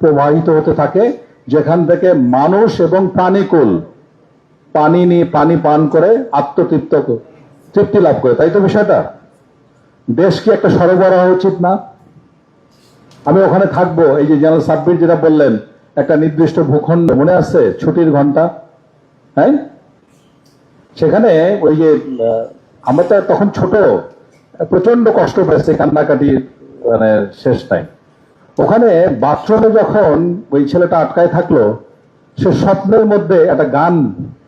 প্রবাহিত হতে থাকে, যেখান থেকে মানুষ এবং প্রাণীকুল পানি নিয়ে পানি পান করে, আত্মতৃপ্ত তৃপ্তি লাভ করে, তাই তো বিষয়টা? দেশ কি একটা সরবরাহ উচিত না? আমি ওখানে থাকব, এই যে জেনারেল সাব্বির যেটা বললেন, একটা নির্দিষ্ট ভূখণ্ড, মনে আছে? ছুটির ঘণ্টা হ্যাঁ? সেখানে ওই যে আমরা তো তখন ছোট প্রচণ্ড কষ্ট পেয়েছে কান্নাকাটি মানে শেষ নাই ওখানে বাথরুমে যখন ওই ছেলেটা আটকায় থাকল, সে স্বপ্নের মধ্যে একটা গান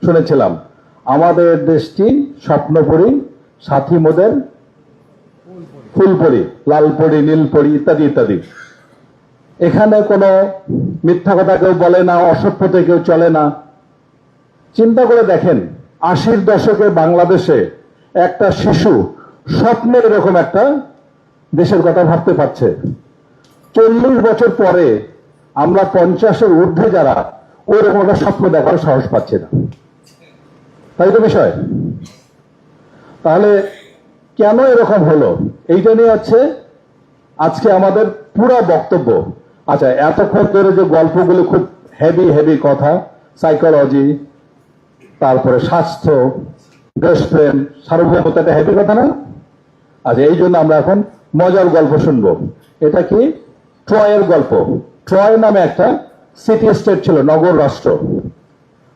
শুনেছিলাম। আমাদের দেশটি স্বপ্নপুরী, সাথী মোদের ফুলপরি, লালপরি, নীলপরি ইত্যাদি ইত্যাদি। এখানে কোনো মিথ্যা কথা কেউ বলে না অসভ্যতে কেউ চলে না। চিন্তা করে দেখেন, আশির দশকে বাংলাদেশে একটা শিশু স্বপ্নের এরকম একটা দেশের কথা ভাবতে পারছে। চল্লিশ বছর পরে আমরা পঞ্চাশের ঊর্ধ্বে যারা ওইরকম একটা স্বপ্ন দেখার সাহস পাচ্ছে না। তাই তো বিষয়? তাহলে কেন এরকম হলো? এইটা নিয়ে হচ্ছে আজকে আমাদের পুরো বক্তব্য। আচ্ছা এতক্ষণ ধরে যে গল্পগুলো খুব হেভি হেভি কথা সাইকোলজি তারপরে স্বাস্থ্য দেশপ্রেম সার্বভৌমতা একটা হেভি কথা না? আচ্ছা এই জন্য আমরা এখন মজার গল্প শুনব। এটা কি? ট্রয়ের গল্প। ট্রয় নামে একটা সিটি স্টেট ছিল, নগর রাষ্ট্র।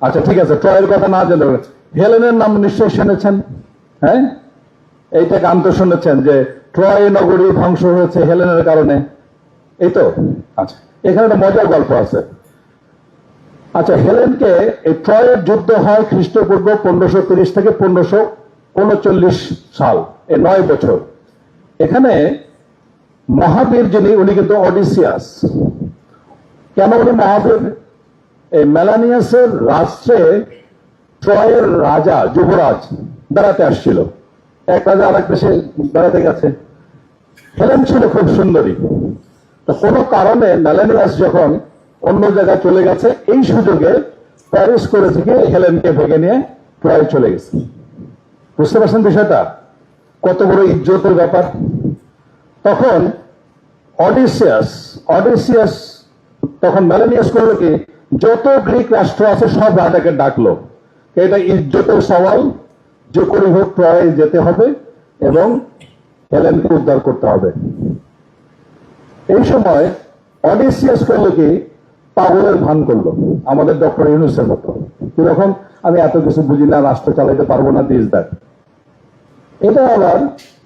আচ্ছা ঠিক আছে, ট্রয়ের কথা না জানতে। হেলেনের নাম নিশ্চয়ই শুনেছেন? হ্যাঁ? এইটা গান তো শুনেছেন যে ট্রয় নগরী ধ্বংস হয়েছে হেলেনের কারণে। এই তো? আচ্ছা এখানে একটা মজার গল্প আছে। আচ্ছা হেলেনকে এই ট্রয়ের যুদ্ধ হয় খ্রিস্টপূর্ব পনেরোশো তিরিশ থেকে পনেরোশো উনচল্লিশ সাল, এই নয় বছর। এখানে মহাবীর যিনি, উনি কিন্তু অডিসিয়াস। কেন উনি মহাবীর? এই মেলানিয়াসের রাষ্ট্রে ট্রয়ের রাজা, যুবরাজ বেড়াতে আসছিল। এক রাজা আর এক দেশে বেড়াতে গেছে। হেলেন ছিল খুব সুন্দরী। তো কোনো কারণে মেলানিয়াস যখন অন্য জায়গায় চলে গেছে, এই সুযোগে প্যারিস করে থেকে হেলেনকে ভেঙে নিয়ে ট্রয় চলে গেছে। বুঝতে পারছেন বিষয়টা? কত বড় ইজ্জতের ব্যাপার। তখন অডিসিয়াস অডিসিয়াস তখন মেলানিয়াস করল কি, যত গ্রিক রাষ্ট্র আছে সব রাজাকে ডাকলো। এটা ইজ্জতের সওয়াল, যে করে হোক ট্রয়ে যেতে হবে এবং হেলেনকে উদ্ধার করতে হবে। এই সময় অডিসিয়াস করল কি, পাগলের ভান করল, আমাদের ডক্টর ইউনুসের মতো। কীরকম? আমি এত কিছু বুঝি না, রাষ্ট্র চালাইতে পারব না দিস দ্যাট এটা আবার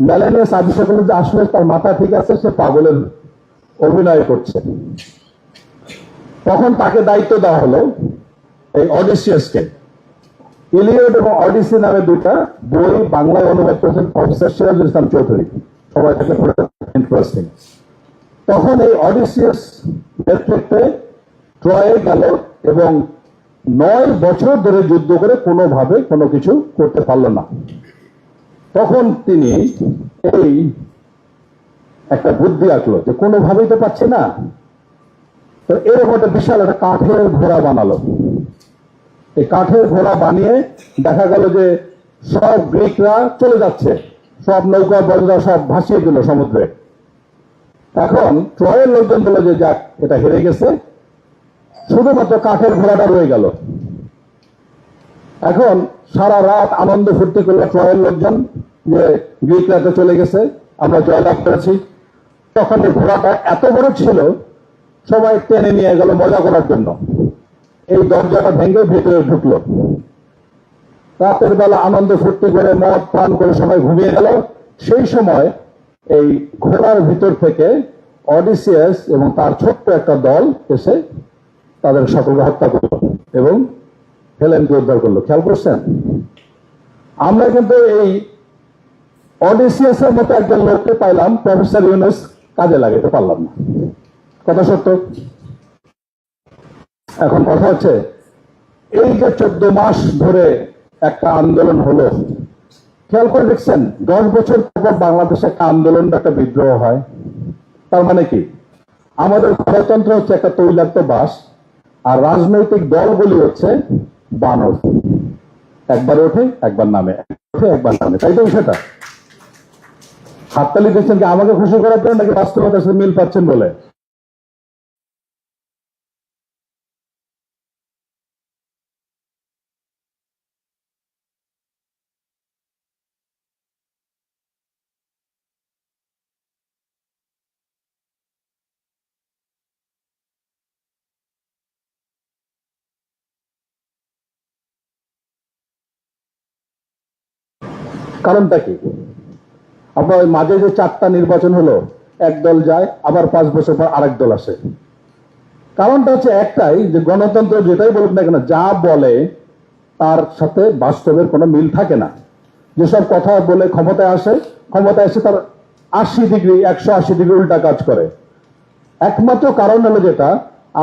মেলানিয়াস আবিষ্কার যে আসলে তার মাথা ঠিক আছে, সে পাগলের অভিনয় করছে। তখন তাকে দায়িত্ব দেওয়া হলো এই অডিসিয়াসকে ইলিয়ড এবং অডিসি নামে দুইটা বই বাংলায় অনুবাদ করেছেন প্রফেসর সিরাজুল ইসলাম চৌধুরী। সবাই থেকে ইন্টারেস্টিং তখন এই অডিসিয়াস নেতৃত্বে ট্রয়ে গেল এবং নয় বছর ধরে যুদ্ধ করে কোনোভাবে কোনো কিছু করতে পারল না। তখন তিনি এই একটা বুদ্ধি আঁকলো যে কোনোভাবেই তো পাচ্ছে না। তো এরকম একটা বিশাল একটা কাঠের ঘোড়া বানালো। এই কাঠের ঘোড়া বানিয়ে দেখা গেল যে সব গ্রিকরা চলে যাচ্ছে। সব নৌকা বজরা সব ভাসিয়ে দিল সমুদ্রে। এখন ট্রয়ের লোকজন বলল যে যাক, এটা হেরে গেছে। শুধুমাত্র কাঠের ঘোড়াটা রয়ে গেল। এখন সারা রাত আনন্দ ফুর্তি করল ট্রয়ের লোকজন যে গ্রিকরা তো চলে গেছে, আমরা জয়লাভ করেছি। তখন ঘোড়াটা এত বড় ছিল, সবাই টেনে নিয়ে গেল মজা করার জন্য। এই দরজাটা ভেঙে ভেতরে ঢুকলো। রাতের বেলা আনন্দ ফুর্তি করে, মদ, পান করে সবাই ঘুমিয়ে গেল। সেই সময় এই ঘোড়ার ভিতর থেকে অডিসিয়াস এবং তার ছোট্ট একটা দল এসে তাদের সকলকে হত্যা করল এবং হেলেনকে উদ্ধার করল। খেয়াল করছেন? আমরা কিন্তু এই অডিসিয়াসের মতো একজন লোককে পাইলাম, প্রফেসর ইউনুস কাজে লাগাতে পারলাম না। কথা সত্য? এখন কথা হচ্ছে, এই যে চোদ্দ মাস ধরে একটা আন্দোলন হলো, খেয়াল করে দেখছেন, দশ বছর পর বাংলাদেশে একটা আন্দোলন একটা বিদ্রোহ হয়। তার মানে কি? আমাদের গণতন্ত্র হচ্ছে একটা তৈলাক্ত বাস, আর রাজনৈতিক দলগুলি হচ্ছে বানর একবার ওঠে, একবার নামে। ওঠে, একবার নামে। তাই তো বিষয়টা? হাততালি দিচ্ছেন কি আমাকে খুশি করার জন্য নাকি বাস্তবতার সাথে মিল পাচ্ছেন বলে? কারণটা কি? আপনার ওই মাঝে যে চারটা নির্বাচন হলো, এক দল যায়, আবার পাঁচ বছর পর আরেক দল আসে। কারণটা হচ্ছে একটাই, যে গণতন্ত্র যেটাই বলুক না কেন, যা বলে, তার সাথে বাস্তবের কোনো মিল থাকে না। যেসব কথা বলে ক্ষমতায় আসে, ক্ষমতায় এসে তার আশি ডিগ্রি, একশো আশি ডিগ্রি উল্টা কাজ করে। একমাত্র কারণ হলো যেটা,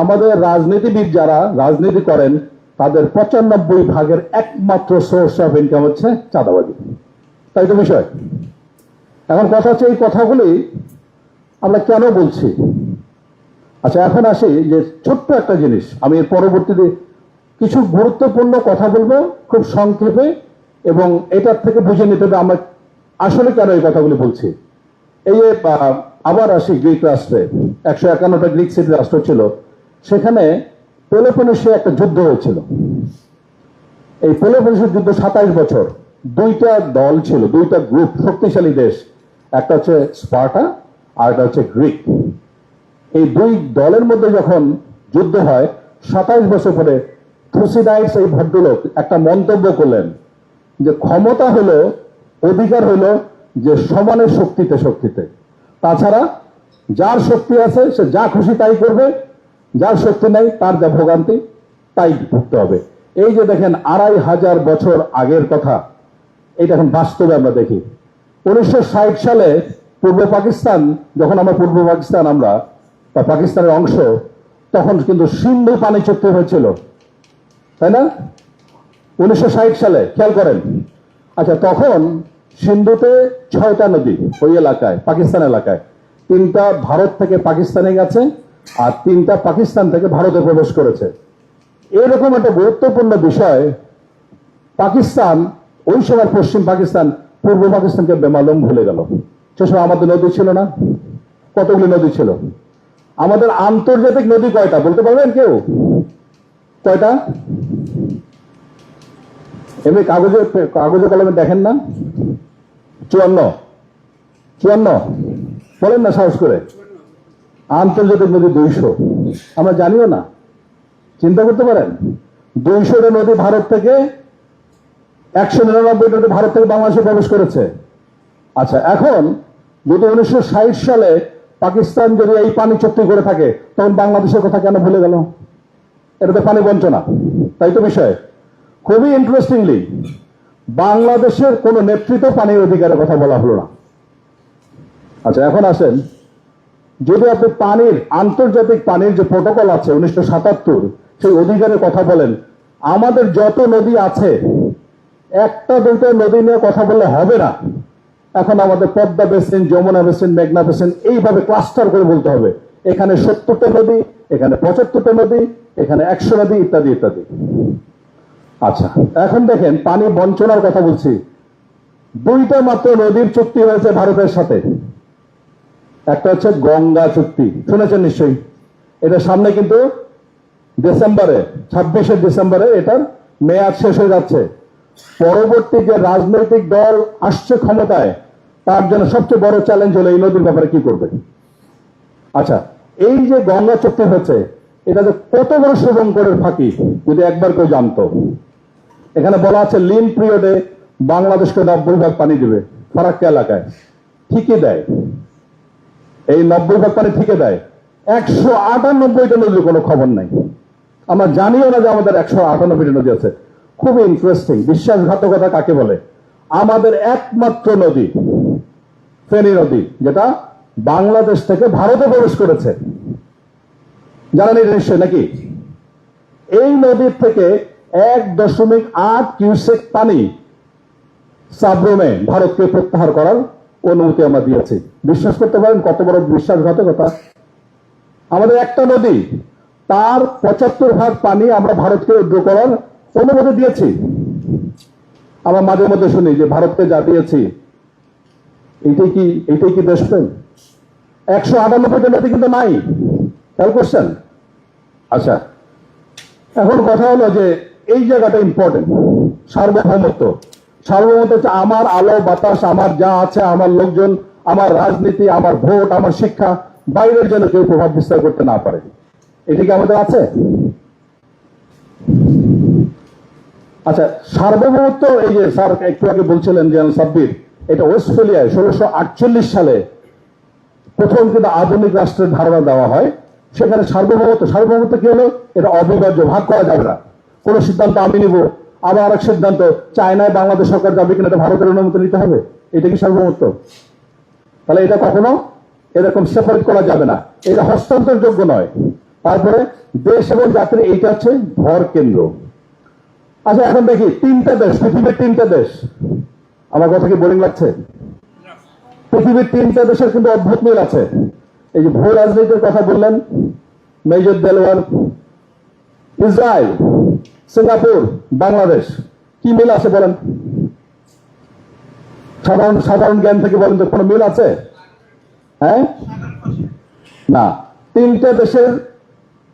আমাদের রাজনীতিবিদ যারা রাজনীতি করেন, তাদের পঁচানব্বই ভাগের একমাত্র সোর্স অফ ইনকাম হচ্ছে চাঁদাবাজি। তাই তো বিষয়। এখন কথা হচ্ছে এই কথাগুলি আমরা কেন বলছি? আচ্ছা এখন আসি যে ছোট্ট একটা জিনিস। আমি এর পরবর্তীতে কিছু গুরুত্বপূর্ণ কথা বলব খুব সংক্ষেপে এবং এটার থেকে বুঝে নিতে হবে আমরা আসলে কেন এই কথাগুলি বলছি। এই আবার আসি গ্রিক রাষ্ট্রে। একশো একান্নটা গ্রিক সিটি রাষ্ট্র ছিল। সেখানে পেলোপনেশে একটা যুদ্ধ হয়েছিল। এই পেলোপনেশের যুদ্ধ সাতাইশ বছর। দুইটা দল ছিল, দুইটা গ্রুপ শক্তিশালী দেশ। একটা হচ্ছে স্পার্টা আর একটা হচ্ছে গ্রিক। এই দুই দলের মধ্যে যখন যুদ্ধ হয়, সাতাইশ বছর পরে থুসিডাইটস এই ভদ্রলোক একটা মন্তব্য করলেন যে ক্ষমতা হলো, অধিকার হলো যে সমানের শক্তিতে শক্তিতে। তাছাড়া যার শক্তি আছে, সে যা খুশি তাই করবে, যার শক্তি নাই, তার যা ভোগান্তি, তাই ভুগতে হবে। এই যে দেখেন, আড়াই হাজার বছর আগের কথা এটা এখন বাস্তবে আমরা দেখি। উনিশশো ষাট সালে পূর্ব পাকিস্তান, যখন আমরা পূর্ব পাকিস্তান আমরা, বা পাকিস্তানের অংশ, তখন কিন্তু সিন্ধু পানি চুক্তি হয়েছিল। তাই না? উনিশশো সালে, খেয়াল করেন। আচ্ছা তখন সিন্ধুতে ছয়টা নদী ওই এলাকায়, পাকিস্তান এলাকায়। তিনটা ভারত থেকে পাকিস্তানে গেছে আর তিনটা পাকিস্তান থেকে ভারতে প্রবেশ করেছে। এরকম একটা গুরুত্বপূর্ণ বিষয়, পাকিস্তান ওই সময় পশ্চিম পাকিস্তান, পূর্ব পাকিস্তানকে বেমালুম ভুলে গেল। সে সময় আমাদের নদী ছিল না। কতগুলি নদী ছিল? আমাদের আন্তর্জাতিক নদী কয়টা? বলতে পারবেন কেউ? কয়টা? এমনি কাগজে কাগজে কলমে দেখেন না? চুয়ান্ন। চুয়ান্ন। বলেন না সাহস করে। আন্তর্জাতিক নদী দুইশো। আমরা জানিও না। চিন্তা করতে পারেন? দুইশোটা নদী ভারত থেকে একশো নিরানব্বই নদী ভারত থেকে বাংলাদেশে প্রবেশ করেছে। আচ্ছা এখন যদি উনিশশো ষাট সালে পাকিস্তান যদি এই পানি চুক্তি করে থাকে, তখন বাংলাদেশের কথা কেন ভুলে গেল? এটা তো পানি বঞ্চনা, তাই তো বিষয়। খুবই ইন্টারেস্টিংলি বাংলাদেশের কোন নেতৃত্ব পানির অধিকারের কথা বলা হলো না। আচ্ছা এখন আসেন। যদি আপনি পানির, আন্তর্জাতিক পানির যে প্রোটোকল আছে, উনিশশো সাতাত্তর, সেই অধিকারের কথা বলেন, আমাদের যত নদী আছে একটা দুটো নদী নিয়ে কথা বললে হবে না। এখন আমাদের পদ্মা বেসিন, যমুনা বেসিন, মেঘনা বেসিন, এইভাবে ক্লাস্টার করে বলতে হবে। এখানে সত্তরটা নদী, এখানে পঁচাত্তরটা নদী, এখানে একশো নদী, ইত্যাদি ইত্যাদি। আচ্ছা এখন দেখেন পানি বঞ্চনার কথা বলছি। দুইটা মাত্র নদীর চুক্তি হয়েছে ভারতের সাথে। একটা হচ্ছে গঙ্গা চুক্তি। শুনেছেন নিশ্চয়ই? এটা সামনে কিন্তু ডিসেম্বরে, ছাব্বিশে ডিসেম্বরে এটার মেয়াদ শেষ হয়ে যাচ্ছে। পরবর্তী যে রাজনৈতিক দল আসছে ক্ষমতায়, তার জন্য সবচেয়ে বড় চ্যালেঞ্জ হলো এই নদীর ব্যাপারে কি করবে আচ্ছা এই যে গঙ্গা চুক্তি হচ্ছে, এটা যে কত বড় শুভঙ্করের ফাঁকি, যদি একবার কেউ জানতো। এখানে বলা আছে, লিন পিরিয়ডে বাংলাদেশকে নব্বই ভাগ পানি দিবে, ফারাক্কা এলাকায়। ঠিকই দেয়। এই নব্বই ভাগ পানি ঠিকই দেয়। একশো আটানব্বইটা নদীর কোনো খবর নাই। আমরা জানিও না যে আমাদের একশো আটানব্বইটা নদী আছে। খুবই ইন্টারেস্টিং বিশ্বাসঘাতকতা কাকে বলে? আমাদের একমাত্র নদী, ফেনী নদী, যেটা বাংলাদেশ থেকে ভারতে প্রবেশ করেছে। জানেন এটা নিশ্চয় নাকি? এই নদীর থেকে এক দশমিক আট কিউসেক পানি সাবরুমে ভারতকে প্রত্যাহার করার অনুমতি আমরা দিয়েছি। বিশ্বাস করতে পারেন কত বড় বিশ্বাসঘাতকতা? আমাদের একটা নদী, তার পঁচাত্তর ভাগ পানি আমরা ভারতকে উদ্র করার অনুমতি দিয়েছি। আমরা মাঝে মধ্যে শুনি যে ভারতকে যা দিয়েছি, এটাই কি এইটাই কি দেশপ্রেম একশো আটানব্বইটা নদী কিন্তু নাই। খেয়াল করছেন আচ্ছা এখন কথা হলো যে এই জায়গাটা ইম্পর্টেন্ট সার্বভৌমত্ব। সার্বভৌমত্ব হচ্ছে আমার আলো, বাতাস, আমার যা আছে, আমার লোকজন, আমার রাজনীতি, আমার ভোট, আমার শিক্ষা। বাইরের জন্য কেউ প্রভাব বিস্তার করতে না পারে। এটা কি আমাদের আছে? আচ্ছা সার্বভৌমত্ব, এই যে স্যার একটু আগে বলছিলেন জেনারেল সাব্বির, এটা ওয়েস্টফেলিয়ায় ষোলোশো আটচল্লিশ সালে প্রথম কিন্তু আধুনিক রাষ্ট্রের ধারণা দেওয়া হয়। সেখানে সার্বভৌমত্ব সার্বভৌমত্ব কি হলো? এটা অবিভাজ্য, ভাগ করা যাবে না। কোনো সিদ্ধান্ত আমি নিব, আবার আরেক সিদ্ধান্ত, চায়নায় বাংলাদেশ সরকার যাবে কিনা এটা ভারতের অনুমতি নিতে হবে? এটা কি সার্বভৌমত্ব? তাহলে এটা কখনো এরকম সেপারেট করা যাবে না। এটা হস্তান্তরযোগ্য নয়। তারপরে দেশ এবং জাতির এইটা হচ্ছে ভর কেন্দ্র। আচ্ছা এখন দেখি, তিনটা দেশ, পৃথিবীর তিনটা দেশ। আমার কথা কি বোরিং লাগছে? পৃথিবীর তিনটা দেশের কিন্তু অদ্ভুত মিল আছে। এই যে ভূ রাজনীতির কথা বললেন, major Delwar Israel, Singapore, Bangladesh, কি মিল আছে বলেন? সাধারণ সাধারণ জ্ঞান থেকে বলেন তো কোনো মিল আছে? হ্যাঁ? না। তিনটা দেশের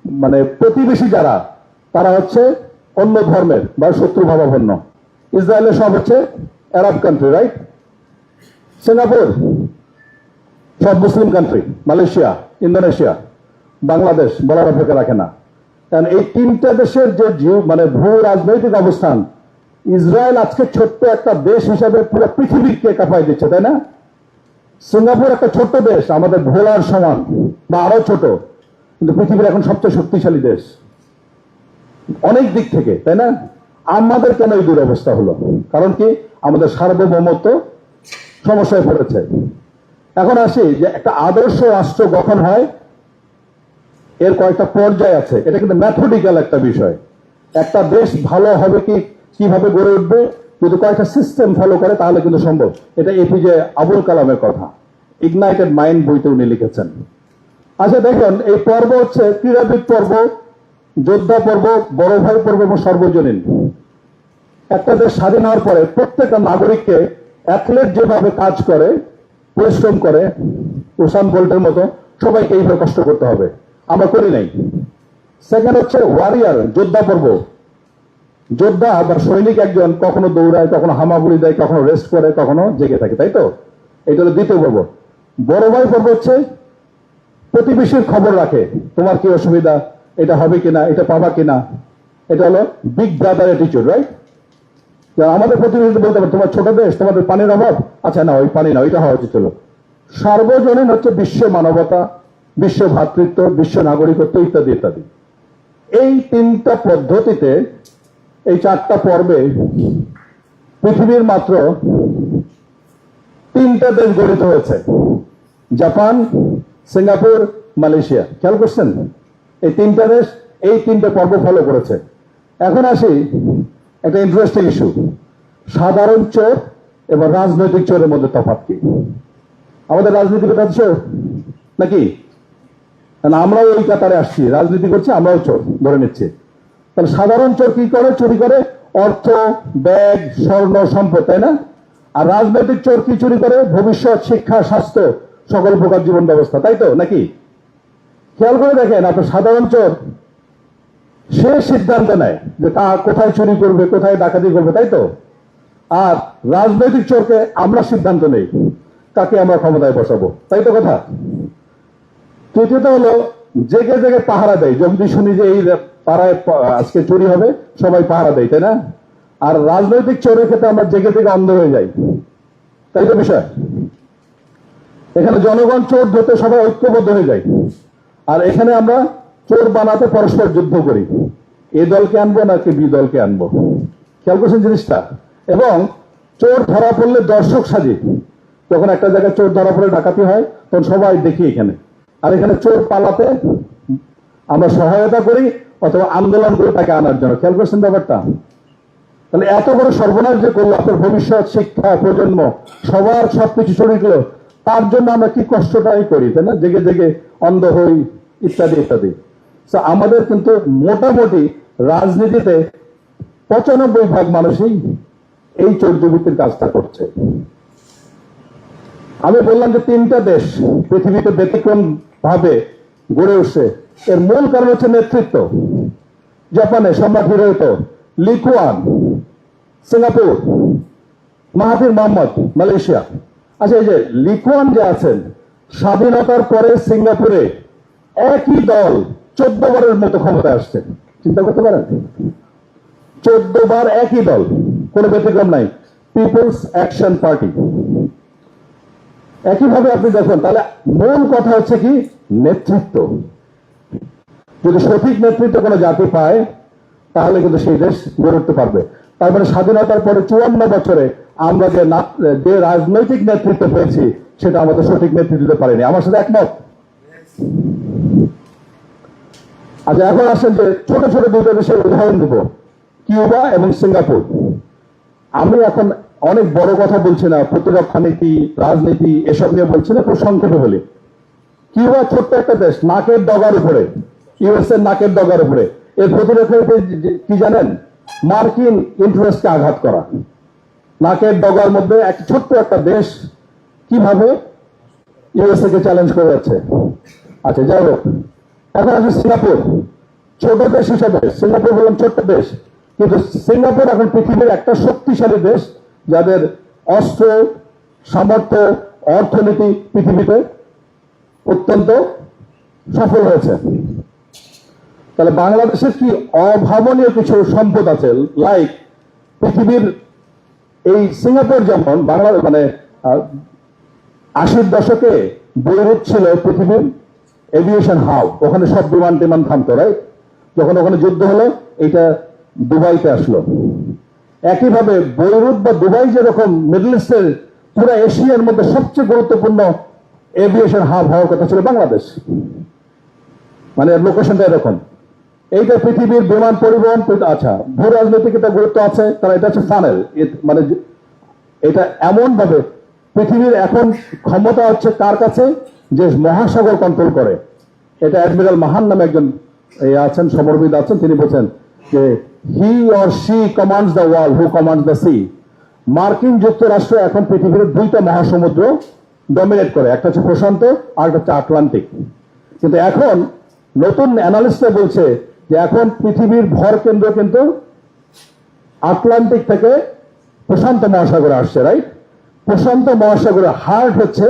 মানে প্রতিবেশী যারা, তারা হচ্ছে অন্য ধর্মের বা শত্রু ভাবাপন্ন ইসরায়েলের সব হচ্ছে আরব কান্ট্রি রাইট সিঙ্গাপুর, সব Muslim country Malaysia, Indonesia, Bangladesh বলার অপেক্ষা রাখে না। কারণ এই তিনটা দেশের যে মানে ভূ রাজনৈতিক অবস্থান, ইসরায়েল আজকে ছোট্ট একটা দেশ হিসাবে পুরো পৃথিবীকে কাঁপাই দিচ্ছে, তাই না? সিঙ্গাপুর একটা ছোট্ট দেশ, আমাদের ভোলার সমান, বা আরও ছোট, কিন্তু পৃথিবীর এখন সবচেয়ে শক্তিশালী দেশ। অনেক দিক থেকে, তাই না? আমাদের কেন এই দুরবস্থা হলো? কারণ কি? আমাদের সার্বভৌমত্ব সমস্যায় পড়েছে। এখন আসি যে একটা আদর্শ রাষ্ট্র গঠন হয়, এর কয়েকটা পর্যায় আছে। এটা কিন্তু ম্যাথোডিক্যাল একটা বিষয়। একটা দেশ ভালো হবে কি, কীভাবে গড়ে উঠবে? যদি কয়েকটা সিস্টেম ফলো করে, তাহলে কিন্তু সম্ভব। এটা এপিজে আবুল কালামের কথা। ইগনাইটেড মাইন্ড বইতে উনি লিখেছেন। আচ্ছা দেখেন, এই পর্ব হচ্ছে ক্রীড়াবিদ পর্ব। যোদ্ধা পর্ব, বড় ভাই পর্ব এবং সর্বজনীন। একটা দেশ স্বাধীন হওয়ার পরে প্রত্যেকটা নাগরিককে অ্যাথলেট যেভাবে কাজ করে, পরিশ্রম করে, উসান বোল্টের মতো সবাইকে এইভাবে কষ্ট করতে হবে। আমরা করি নাই। সেকেন্ড হচ্ছে ওয়ারিয়ার যোদ্ধা পর্ব। যোদ্ধা বা সৈনিক একজন, কখনো দৌড়ায়, কখনো হামাগুড়ি দেয়, কখনো রেস্ট করে, কখনো জেগে থাকে, তাই তো? এটা হলো দ্বিতীয় পর্ব। বড় ভাই পর্ব হচ্ছে প্রতিবেশীর খবর রাখে, তোমার কি অসুবিধা? এটা হবে কিনা, এটা পাবা কিনা? এটা হলো বিগ ব্রাদার অ্যাটিচিউড রাইট আমাদের প্রতিবেশী বলতে পারে, তোমার ছোট দেশ, তোমাদের পানির অভাব। আচ্ছা না, ওই পানি না, ওইটা হওয়া উচিত ছিল। সার্বজনীন হচ্ছে বিশ্ব মানবতা, বিশ্ব ভ্রাতৃত্ব বিশ্ব নাগরিকত্ব ইত্যাদি ইত্যাদি। এই তিনটা পদ্ধতিতে, এই চারটা পর্বে পৃথিবীর মাত্র তিনটা দেশ গঠিত হয়েছে। Japan, Singapore, Malaysia. খেয়াল করছেন? এই তিনটা দেশ, এই তিনটা পর্ব ফলো করেছে। এখন আসি একটা ইন্টারেস্টিং ইস্যু সাধারণ চোর এবং রাজনৈতিক চোরের মধ্যে তফাৎ কি? আমাদের রাজনীতিবিদ চোর? নাকি? কারণ আমরাও ওই কাতারে আসছি, রাজনীতি করছি, আমরাও চোর, ধরে নিচ্ছি। তাহলে সাধারণ চোর কি করে? চুরি করে? অর্থ, ব্যাগ, স্বর্ণ, সম্পদ, তাই না? আর রাজনৈতিক চোর কি চুরি করে? ভবিষ্যৎ, শিক্ষা, স্বাস্থ্য, সকল প্রকার জীবন ব্যবস্থা, তাই তো? নাকি? খেয়াল করে দেখেন, আপনার সাধারণ চোর, সে সিদ্ধান্ত নেয় যে কোথায় চুরি করবে, কোথায় ডাকাতি করবে, তাই তো? আর রাজনৈতিক চোরকে আমরা সিদ্ধান্ত নেই কাকে আমরা ক্ষমতায় বসাবো, তাই তো কথা? তৃতীয়ত হলো, জেগে জেগে পাহারা দেয়, যদি শুনি যে এই পাড়ায় আজকে চুরি হবে, সবাই পাহারা দেয়, তাই না? আর রাজনৈতিক চোরের ক্ষেত্রে আমরা জেগে জেগে অন্ধ হয়ে যাই, তাই তো বিষয়? এখানে জনগণ চোর ধরতে সবাই ঐক্যবদ্ধ হয়ে যায়। আর এখানে আমরা চোর বানাতে পরস্পর যুদ্ধ করি। এ দলকে আনব নাকি বি দলকে আনব? খেয়াল করছেন জিনিসটা? এবং চোর ধরা পড়লে দর্শক সাজি যখন একটা জায়গায় চোর ধরা পড়লে ডাকাতি হয়, তখন সবাই দেখি এখানে। আর এখানে চোর পালাতে আমরা সহায়তা করি অথবা আন্দোলন করে তাকে আনার জন্য। খেয়াল করছেন ব্যাপারটা? তাহলে এত বড় সর্বনাশ যে করল আপনার ভবিষ্যৎ, শিক্ষা, প্রজন্ম, সবার সবকিছু চলে গেল তার জন্য আমরা কি কষ্টটাই করি, তাই না? জেগে জেগে অন্ধ হই, ইত্যাদি ইত্যাদি। আমাদের কিন্তু মোটামুটি রাজনীতিতে পঁচানব্বই ভাগ মানুষই এই চৌর্যবৃত্তির কাজটা করছে। আমি বললাম যে তিনটা দেশ পৃথিবীতে ব্যতিক্রম ভাবে গড়ে উঠছে। এর মূল কারণ হচ্ছে নেতৃত্ব। জাপানে সম্রাট Hirohito, Lee Kuan, Singapore Mahathir Mohamad, Malaysia. আচ্ছা এই যে লিকুয়ান যে আছেন স্বাধীনতার পরে সিঙ্গাপুরে একই দল চোদ্দ বারের মতো ক্ষমতায় আসছে চিন্তা করতে পারেন? চোদ্দ বার একই দল, কোনো ব্যতিক্রম নাই। পিপলস অ্যাকশন পার্টি একইভাবে আপনি দেখুন, তাহলে মূল কথা হচ্ছে কি? নেতৃত্ব। যদি সঠিক নেতৃত্ব কোনো জাতি পায়, তাহলে কিন্তু সেই দেশ গড়ে উঠতে পারবে। তার মানে স্বাধীনতার পরে চুয়ান্ন বছরে আমরা যে রাজনৈতিক নেতৃত্ব পেয়েছি সেটা আমাদের সঠিক নেতৃত্ব দিতে পারেনি। আমার সাথে একমত? আচ্ছা এখন আসেন যে ছোট ছোট দুটো দেশের উদাহরণ দেবো। কিউবা এবং সিঙ্গাপুর। আমি এখন অনেক বড় কথা বলছি না, প্রতিরক্ষা নীতি, রাজনীতি, এসব নিয়ে বলছি না, খুব সংক্ষেপে বলি। কিউবা ছোট্ট একটা দেশ, নাকের ডগার উপরে ইউএস এর নাকের ডগার উপরে। এর প্রতিরক্ষা কি জানেন? মার্কিন ইন্টারেস্টকে আঘাত করা। নাকের ডগার মধ্যে এক ছোট্ট একটা দেশ কীভাবে ইউএসএ কে চ্যালেঞ্জ করে যাচ্ছে? আচ্ছা যাই হোক। এখন আছে সিঙ্গাপুর। ছোট দেশ হিসাবে, সিঙ্গাপুর বললাম ছোট্ট দেশ। কিন্তু সিঙ্গাপুর এখন পৃথিবীর একটা শক্তিশালী দেশ, যাদের অস্ত্র, সামর্থ্য, অর্থনীতি পৃথিবীতে অত্যন্ত সফল হয়েছে। তাহলে বাংলাদেশের কি অভাবনীয় কিছু সম্পদ আছে? লাইক পৃথিবীর এই সিঙ্গাপুর যেমন বাংলা মানে আশির দশকে বৈরুত ছিল পৃথিবীর এভিয়েশন হাব ওখানে সব বিমান টিমান থামতো রাইট যখন ওখানে যুদ্ধ হলো এটা দুবাইতে আসলো। একইভাবে বৈরুত বা দুবাই যেরকম মিডল ইস্টের পুরো এশিয়ার মধ্যে সবচেয়ে গুরুত্বপূর্ণ এভিয়েশন হাব হওয়ার কথা ছিল বাংলাদেশ। মানে লোকেশনটা এরকম। এইটা পৃথিবীর বিমান পরিবহন আচ্ছা ভূ রাজনৈতিক এটা গুরুত্ব আছে, কারণ এটা হচ্ছে ফানেল মানে এটা এমন ভাবে পৃথিবীর এখন ক্ষমতা হচ্ছে কার কাছে? যে মহাসাগর কন্ট্রোল করে। এটা অ্যাডমিরাল মাহান নামে একজন আছেন সমরবিদ আছেন, তিনি বলছেন যে he or sea commands the world who commands the sea মার্কিন যুক্তরাষ্ট্র এখন পৃথিবীর দুইটা মহাসমুদ্র ডমিনেট করে। একটা হচ্ছে প্রশান্ত, আর একটা হচ্ছে আটলান্টিক। কিন্তু এখন নতুন অ্যানালিস্টরা বলছে যে এখন পৃথিবীর ভর কেন্দ্র কিন্তু আটলান্টিক থেকে প্রশান্ত মহাসাগরে আসছে রাইট প্রশান্ত মহাসাগরের হার্ট হচ্ছে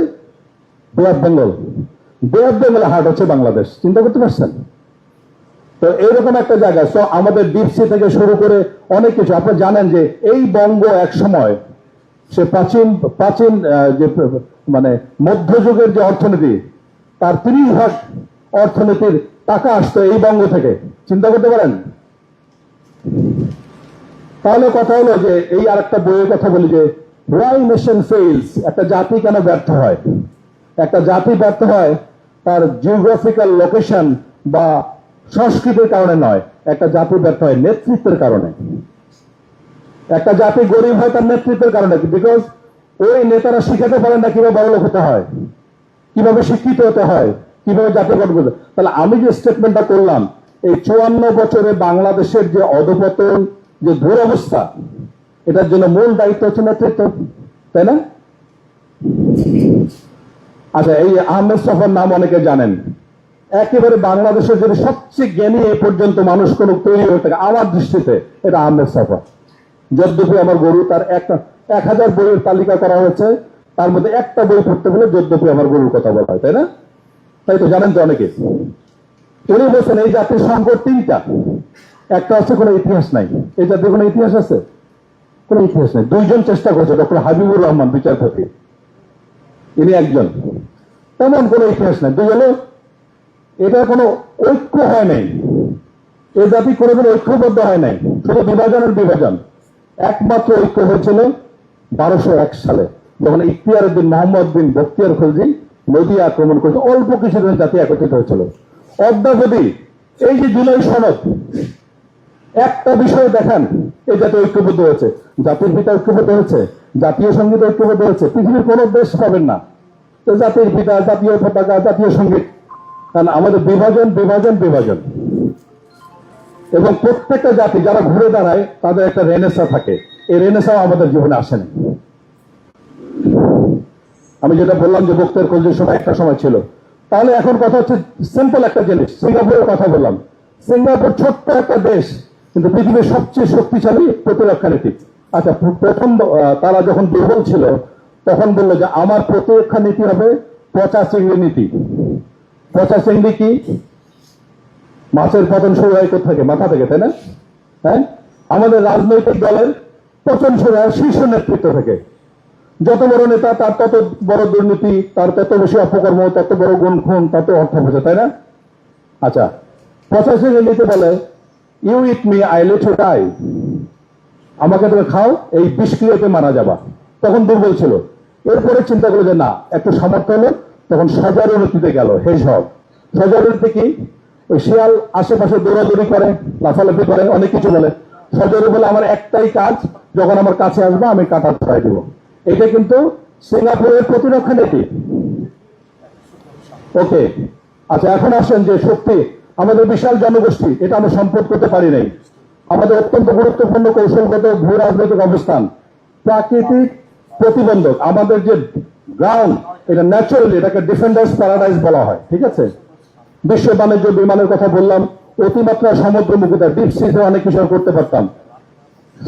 বে অফ বেঙ্গল বে অফ বেঙ্গলের হার্ট হচ্ছে বাংলাদেশ। চিন্তা করতে পারছেন? তো এইরকম একটা জায়গা তো আমাদের ডিপসি থেকে শুরু করে অনেক কিছু। আপনি জানেন যে এই বঙ্গ এক সময় সে প্রাচীন প্রাচীন যে মানে মধ্যযুগের যে অর্থনীতি, তার তিরিশ ভাগ অর্থনীতির টাকা আসতো এই বঙ্গ থেকে। চিন্তা করতে পারেন? তাহলে কথা হলো যে এই আর একটা বইয়ের কথা বলি যে ওয়াই নেশন ফেইলস একটা জাতি কেন ব্যর্থ হয়? একটা জাতি ব্যর্থ হয় তার জিওগ্রাফিক্যাল লোকেশন বা সংস্কৃতির কারণে নয়, একটা জাতি ব্যর্থ হয় নেতৃত্বের কারণে। একটা জাতি গরিব হয় তার নেতৃত্বের কারণে বিকজ ওই নেতারা শিখাতে পারেন না কীভাবে বড় লোক হতে হয়, কীভাবে শিক্ষিত হতে হয়, কীভাবে জাতীয় গঠন করতে। তাহলে আমি যে স্টেটমেন্টটা করলাম, এই চুয়ান্ন বছরে বাংলাদেশের যে অধপতন, যে দুরবস্থা এটার জন্য মূল দায়িত্ব হচ্ছে নেতৃত্ব, তাই না? আচ্ছা এই আহমেদ সফর নাম অনেকে জানেন। একেবারে বাংলাদেশের যদি সবচেয়ে জ্ঞানী এ পর্যন্ত মানুষ কোন তৈরি হয়ে থাকে আমার দৃষ্টিতে এটা আহমেদ সফর। যদ্যপি আমার গরু, তার একটা, এক হাজার বইয়ের তালিকা করা হয়েছে। তার মধ্যে একটা বই পড়তে গেলে যদ্যপি আমার গরুর কথা বলা হয়, তাই না? তাই তো জানেন তো অনেকে। উনি বলছেন, এই জাতির সংকট তিনটা। একটা হচ্ছে কোনো ইতিহাস নাই। এই জাতির কোনো ইতিহাস আছে? কোনো ইতিহাস নেই। দুইজন চেষ্টা করছে, ডক্টর হাবিবুর রহমান, বিচারপতি। ইনি একজন। তেমন কোনো ইতিহাস নাই। হলো এটা কোনো ঐক্য হয় নাই। এ জাতি কোনোদিন ঐক্যবদ্ধ হয় নাই। শুধু বিভাজনের বিভাজন। একমাত্র ঐক্য হয়েছিল বারোশো এক সালে, যখন ইখতিয়ার উদ্দিন মোহাম্মদ বিন বখতিয়ার খলজি নদী আক্রমণ করেছে। অল্প কিছুদিন জাতি একত্রিত হয়েছিল। অদ্যাবধি এই যে জুলাই সনদ একটা বিষয় দেখান, এই জাতি ঐক্যবদ্ধ হয়েছে। জাতির পিতা ঐক্যবদ্ধ হয়েছে, জাতীয় সংগীত ঐক্যবদ্ধ হয়েছে। পৃথিবীর কোনো দেশ পাবেন না। জাতির পিতা, জাতীয় পতাকা, জাতীয় সংগীত। কারণ আমাদের বিভাজন বিভাজন বিভাজন। এবং প্রত্যেকটা জাতি, যারা ঘুরে দাঁড়ায়, তাদের একটা রেনেসা থাকে। এই রেনেসাও আমাদের জীবনে আসেনি। আমি যেটা বললাম যে বক্তের খোঁজের সময়, একটা সময় ছিল। তাহলে এখন কথা হচ্ছে সিম্পল একটা জিনিস। সিঙ্গাপুরের কথা বললাম। সিঙ্গাপুর ছোট্ট একটা দেশ। কিন্তু পৃথিবীর সবচেয়ে শক্তিশালী প্রতিরক্ষা নীতি। আচ্ছা প্রথম তারা যখন দুর্বল ছিল, তখন বলল যে আমার প্রতিরক্ষা নীতি হবে পচা চিংড়ি নীতি। পচা চিংড়ি কি? মাছের পতন শুরু হয় থেকে মাথা থেকে, তাই না? হ্যাঁ? আমাদের রাজনৈতিক দলের প্রচণ্ড শীর্ষ নেতৃত্ব থেকে। যত বড় নেতা, তার তত বড় দুর্নীতি, তার তত বেশি অপকর্ম, তত বড় গুণ খুন তত অর্থ বোঝে তাই না? আচ্ছা পঁচাশি নীতি বলে you eat me I let die আমাকে তুমি খাও, এই বিষক্রিয়াতে মারা যাবা। তখন দুর্বল ছিল। এরপরে চিন্তা করল যে না, একটু সামর্থ্য হলো, তখন সজারুতিতে গেল। হেজ হক সজারুতি কি? ওই শিয়াল আশেপাশে দৌড়াদৌড়ি করে, লাফালাফি করে, অনেক কিছু বলে। সজারু বলে, আমার একটাই কাজ, যখন আমার কাছে আসবে, আমি কাটা ছড়াই দিব। এটা কিন্তু সিঙ্গাপুরের প্রতিরক্ষা নীতি। ওকে আচ্ছা এখন আসেন যে সত্যি আমাদের বিশাল জনগোষ্ঠী, এটা আমরা সম্পদ করতে পারি নাই। আমাদের অত্যন্ত গুরুত্বপূর্ণ কৌশলগত ভূ রাজনৈতিক অবস্থান, প্রাকৃতিক প্রতিবন্ধক, আমাদের যে গ্রাউন্ড এটা ন্যাচারালি এটাকে ডিফেন্ডার্স প্যারাডাইজ বলা হয়, ঠিক আছে? বিশ্ব বাণিজ্য বিমানের কথা বললাম, অতিমাত্রা সমুদ্র মুখতা ডিপ সিতে অনেক কিছু করতে পারতাম।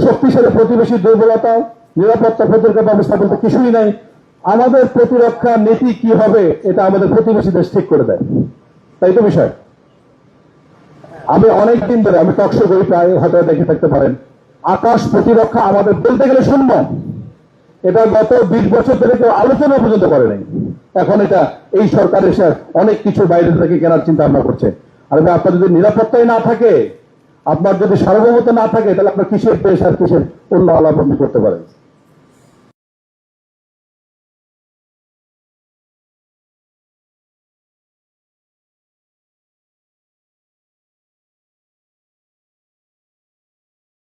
শক্তিশালী প্রতিবেশী দুর্বলতা, নিরাপত্তা প্রতিরক্ষা ব্যবস্থা বলতে কিছুই নাই। আমাদের প্রতিরক্ষা নীতি কি হবে, এটা আমাদের প্রতিবেশী দেশ ঠিক করে দেয়। তাই তো বিষয়? আমি অনেক দিন ধরে, আমি টকশো করি, প্রায় হয়তো দেখে থাকতে পারেন। আকাশ প্রতিরক্ষা আমাদের বলতে গেলে শূন্য। এটা গত বিশ বছর ধরে কেউ আলোচনা পর্যন্ত করে নাই। এখন এটা এই সরকার এসে অনেক কিছু বাইরে থেকে কেনার চিন্তা ভাবনা করছে। আর আপনার যদি নিরাপত্তাই না থাকে, আপনার যদি সার্বভৌমত্ব না থাকে, তাহলে আপনার কিসের দেশ আর কিসের অন্য আলাপ করতে পারেন?